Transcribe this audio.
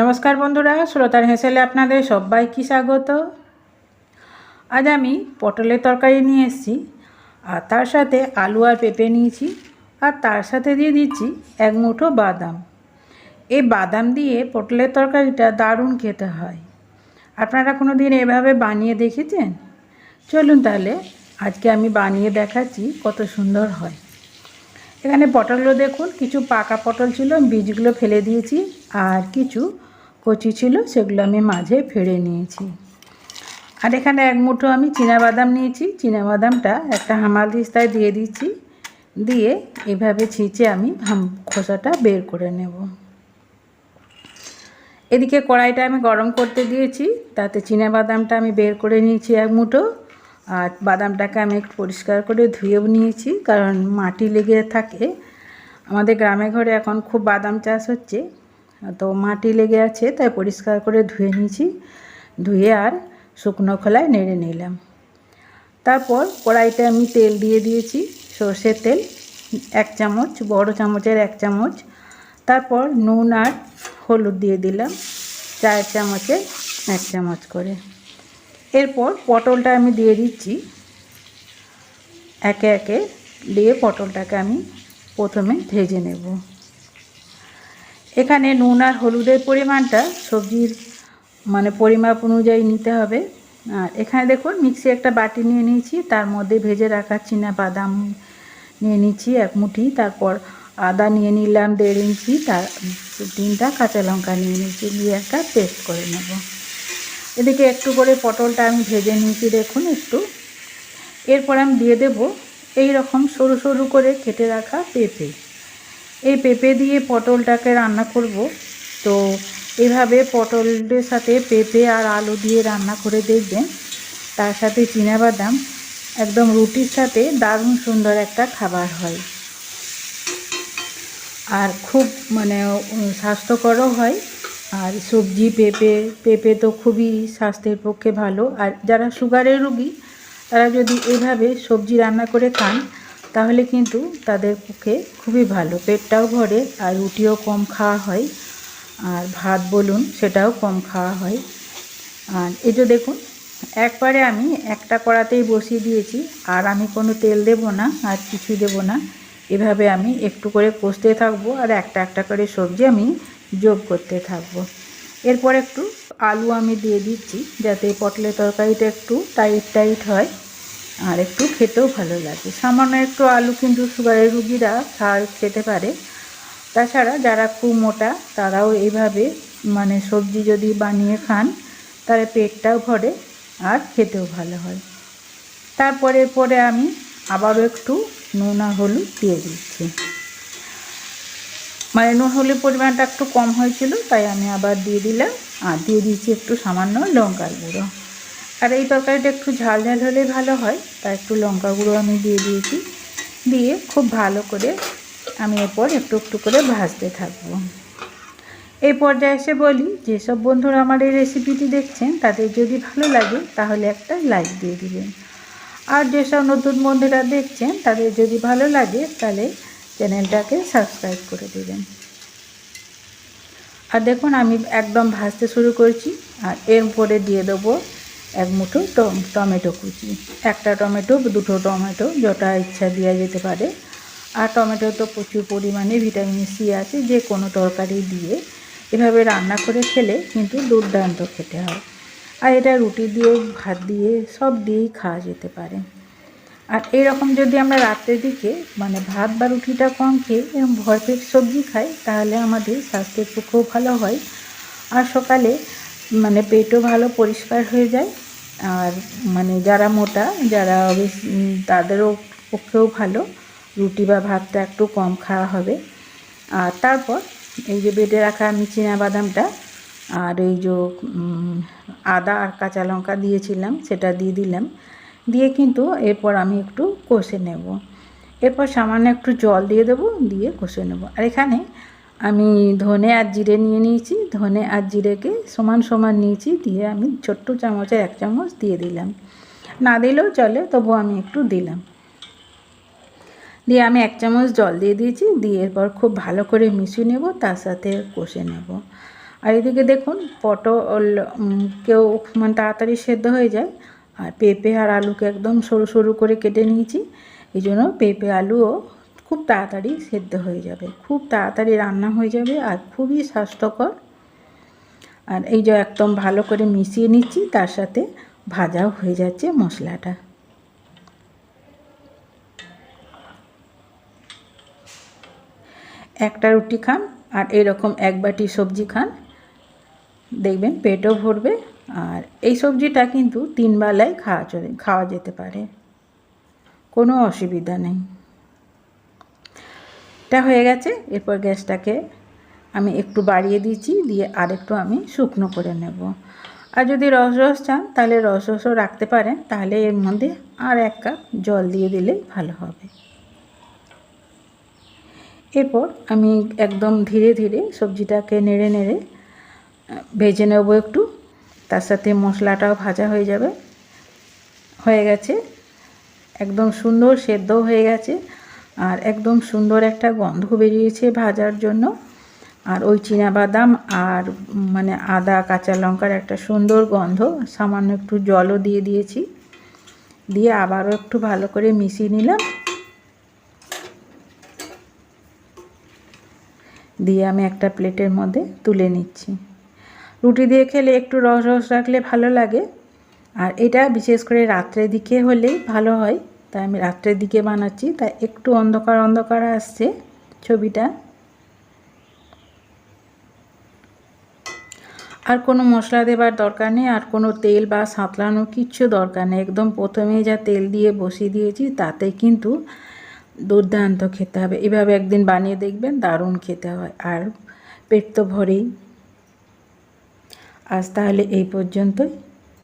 নমস্কার বন্ধুরা শ্রোতার হেসেলে আপনাদের সবাইকে স্বাগত। আজ আমি পটলের তরকারি নিয়ে এসেছি, আর তার সাথে আলু আর পেঁপে নিয়েছি, আর তার সাথে দিয়ে দিচ্ছি এক মুঠো বাদাম। এই বাদাম দিয়ে পটলের তরকারিটা দারুণ খেতে হয়। আপনারা কোনো দিন এভাবে বানিয়ে দেখেছেন? চলুন তাহলে আজকে আমি বানিয়ে দেখাচ্ছি কত সুন্দর হয়। এখানে পটলগুলো দেখুন, কিছু পাকা পটল ছিল, বীজগুলো ফেলে দিয়েছি, আর কিছু কচি ছিল, সেগুলো আমি মাঝে ফেড়ে নিয়েছি। আর এখানে এক মুঠো আমি বাদাম নিয়েছি। বাদামটা একটা হামাল দিস্তায় দিয়ে দিচ্ছি। দিয়ে এভাবে ছিঁচে আমি খোসাটা বের করে নেব। এদিকে কড়াইটা আমি গরম করতে দিয়েছি। তাতে বাদামটা আমি বের করে নিয়েছি এক মুঠো। আর বাদামটাকে আমি একটু পরিষ্কার করে ধুয়েও নিয়েছি, কারণ মাটি লেগে থাকে। আমাদের গ্রামে ঘরে এখন খুব বাদাম চাষ হচ্ছে। তো মাটি লেগে আছে, তাই পরিষ্কার করে ধুয়ে নিয়েছি। ধুয়ে আর শুকনো খোলায় নেড়ে নিলাম। তারপর কড়াইতে আমি তেল দিয়ে দিয়েছি, সর্ষের তেল, এক চামচ, বড় চামচের এক চামচ। তারপর নুন আর হলুদ দিয়ে দিলাম, চার চামচের এক চামচ করে। এরপর পটলটা আমি দিয়ে দিচ্ছি। একে একে দিয়ে পটলটাকে আমি প্রথমে ভেজে নেব। এখানে নুন আর হলুদের পরিমাণটা সবজির মানে পরিমাপ অনুযায়ী নিতে হবে। আর এখানে দেখুন, মিক্সি একটা বাটি নিয়ে নিয়েছি, তার মধ্যে ভেজে রাখা চিনা বাদাম নিয়ে নিচ্ছি এক মুঠি, তারপর আদা নিয়ে নিলাম দেড় ইঞ্চি, তার তিনটা কাঁচা লঙ্কা নিয়ে নিচ্ছি দিয়ে একটা পেস্ট করে নেব। এদিকে একটু করে পটলটা আমি ভেজে নিয়েছি, দেখুন একটু। এরপর আমি দিয়ে দেব এই রকম সরু সরু করে কেটে রাখা পেঁপে। এই পেঁপে দিয়ে পটলটাকে রান্না করব। তো এভাবে পটলের সাথে পেঁপে আর আলু দিয়ে রান্না করে দেখবেন। তার সাথে বাদাম একদম রুটির সাথে দারুণ সুন্দর একটা খাবার হয়। আর খুব মানে স্বাস্থ্যকরও হয়। আর সবজি, পেঁপে পেঁপে তো খুবই স্বাস্থ্যের পক্ষে ভালো। আর যারা সুগারের রুগী, তারা যদি এভাবে সবজি রান্না করে খান তাহলে কিন্তু তাদের পক্ষে খুবই ভালো। পেটটাও ভরে আর রুটিও কম খাওয়া হয়। আর ভাত বলুন, সেটাও কম খাওয়া হয়। আর এই যে দেখুন, একবারে আমি একটা কড়াতেই বসিয়ে দিয়েছি। আর আমি কোনো তেল দেব না, আর কিছু দেব না। এভাবে আমি একটু করে কষতে থাকব আর একটা একটা করে সবজি আমি যোগ করতে থাকব। এরপর একটু আলু আমি দিয়ে দিচ্ছি, যাতে পটলের তরকারিটা একটু টাইট টাইট হয়। আর একটু খেতেও ভালো লাগে। সামান্য একটু আলু কিন্তু সুগারের রুগীরা খাওয়া খেতে পারে। তাছাড়া যারা খুব মোটা, তারাও এইভাবে মানে সবজি যদি বানিয়ে খান, তাহলে পেটটাও ভরে আর খেতেও ভালো হয়। তারপরে পরে আমি আবারও একটু নুন আর হলুদ দিয়ে দিচ্ছি। মানে নুন হলুদ পরিমাণটা একটু কম হয়েছিল, তাই আমি আবার দিয়ে দিলাম। আর দিয়ে দিচ্ছি একটু সামান্য লঙ্কার গুঁড়ো। আর এই তরকারিটা একটু ঝাল ঝাল হলে ভালো হয় তা একটু লঙ্কা গুঁড়ো আমি দিয়ে দিয়েছি। দিয়ে খুব ভালো করে আমি এরপর একটু একটু করে ভাজতে থাকব। এই পর্যায়ে এসে বলি, যেসব বন্ধুরা আমার এই রেসিপিটি দেখছেন, তাদের যদি ভালো লাগে, তাহলে একটা লাইক দিয়ে দিবেন। আর যেসব নতুন বন্ধুরা দেখছেন, তাদের যদি ভালো লাগে, তাহলে চ্যানেলটাকে সাবস্ক্রাইব করে দেবেন। আর দেখুন, আমি একদম ভাজতে শুরু করছি, আর এরপরে দিয়ে দেবো এক মুঠো টমেটো কুচি। একটা টমেটো, দুটো টমেটো, যটা ইচ্ছা দেওয়া যেতে পারে। আর টমেটো তো প্রচুর পরিমাণে ভিটামিন সি আছে, যে কোনো তরকারি দিয়ে। এভাবে রান্না করে খেলে কিন্তু দুর্দান্ত খেতে হয়। আর এটা রুটি দিয়ে, ভাত দিয়ে, সব দিয়েই খাওয়া যেতে পারে। আর এরকম যদি আমরা রাত্রের দিকে মানে ভাত বা রুটিটা কম খেয়ে এরকম ভরপেট সবজি খাই, তাহলে আমাদের স্বাস্থ্যের পক্ষেও ভালো হয়। আর সকালে মানে পেটও ভালো, পরিষ্কার হয়ে যায়। আর মানে যারা মোটা, যারা তাদেরও পক্ষেও ভালো। রুটি বা ভাতটা একটু কম খাওয়া হবে। আর তারপর এই যে বেটে রাখা আমি বাদামটা আর এই যে আদা আর কাঁচা লঙ্কা দিয়েছিলাম, সেটা দিয়ে দিলাম। দিয়ে কিন্তু এরপর আমি একটু কষে নেব। এরপর সামান্য একটু জল দিয়ে দেবো, দিয়ে কষে নেব। আর এখানে আমি ধনে আর জিরে নিয়ে নিয়েছি, ধনে আর জিরেকে সমান সমান নিয়েছি, দিয়ে আমি ছোট্ট চামচের এক চামচ দিয়ে দিলাম। না দিলেও চলে তবু আমি একটু দিলাম। দিয়ে আমি এক চামচ জল দিয়ে দিয়েছি, দিয়ে এরপর খুব ভালো করে মিশিয়ে নেব, তার সাথে কষে নেব। আর এদিকে দেখুন, পটল কেউ মানে তাড়াতাড়ি সেদ্ধ হয়ে যায়, আর পেঁপে আর আলুকে একদম সরু সরু করে কেটে নিয়েছি। এই জন্য পেঁপে, আলুও খুব তাড়াতাড়ি সেদ্ধ হয়ে যাবে। খুব তাড়াতাড়ি রান্না হয়ে যাবে আর খুবই স্বাস্থ্যকর। আর এই যে একদম ভালো করে মিশিয়ে নিচ্ছি, তার সাথে ভাজাও হয়ে যাচ্ছে মশলাটা। একটা রুটি খান আর এরকম এক বাটি সবজি খান। দেখবেন পেটও ভরবে আর এই সবজিটা কিন্তু তিন বেলায় খাওয়া চলে, খাওয়া যেতে পারে। কোনো অসুবিধা নেই। এটা হয়ে গেছে, এরপর গ্যাসটাকে আমি একটু বাড়িয়ে দিয়েছি, দিয়ে আরেকটু আমি শুকনো করে নেব। আর যদি রস রস চান, তাহলে রস রসও রাখতে পারেন, তাহলে এর মধ্যে আর এক কাপ জল দিয়ে দিলেই ভালো হবে। এরপর আমি একদম ধীরে ধীরে সবজিটাকে নেড়ে নেড়ে, ভেজে নেব একটু, তার সাথে মশলাটাও ভাজা হয়ে যাবে। হয়ে গেছে, একদম সুন্দর সেদ্ধ হয়ে গেছে। আর একদম সুন্দর একটা গন্ধ বেরিয়েছে ভাজার জন্য। আর ওই বাদাম আর মানে আদা, কাঁচা লঙ্কার একটা সুন্দর গন্ধ। সামান্য একটু জলও দিয়ে দিয়েছি। দিয়ে আবারও একটু ভালো করে মিশিয়ে নিলাম। দিয়ে আমি একটা প্লেটের মধ্যে তুলে নিচ্ছি। রুটি দিয়ে খেলে একটু রস রস রাখলে ভালো লাগে। আর এটা বিশেষ করে রাত্রের দিকে হলেই ভালো হয়। তাই আমি রাত্রের দিকে বানাচ্ছি, তাই একটু অন্ধকার অন্ধকার আসছে ছবিটা। আর কোনো মশলা দেবার দরকার নেই, আর কোনো তেল বা সাঁতলানো কিচ্ছু দরকার নেই। একদম প্রথমে যা তেল দিয়ে বসিয়ে দিয়েছি, তাতে কিন্তু দুর্দান্ত খেতে হবে। এভাবে একদিন বানিয়ে দেখবেন, দারুণ খেতে হয়। আর পেট তো ভরেই। আজ তাহলে এই পর্যন্তই।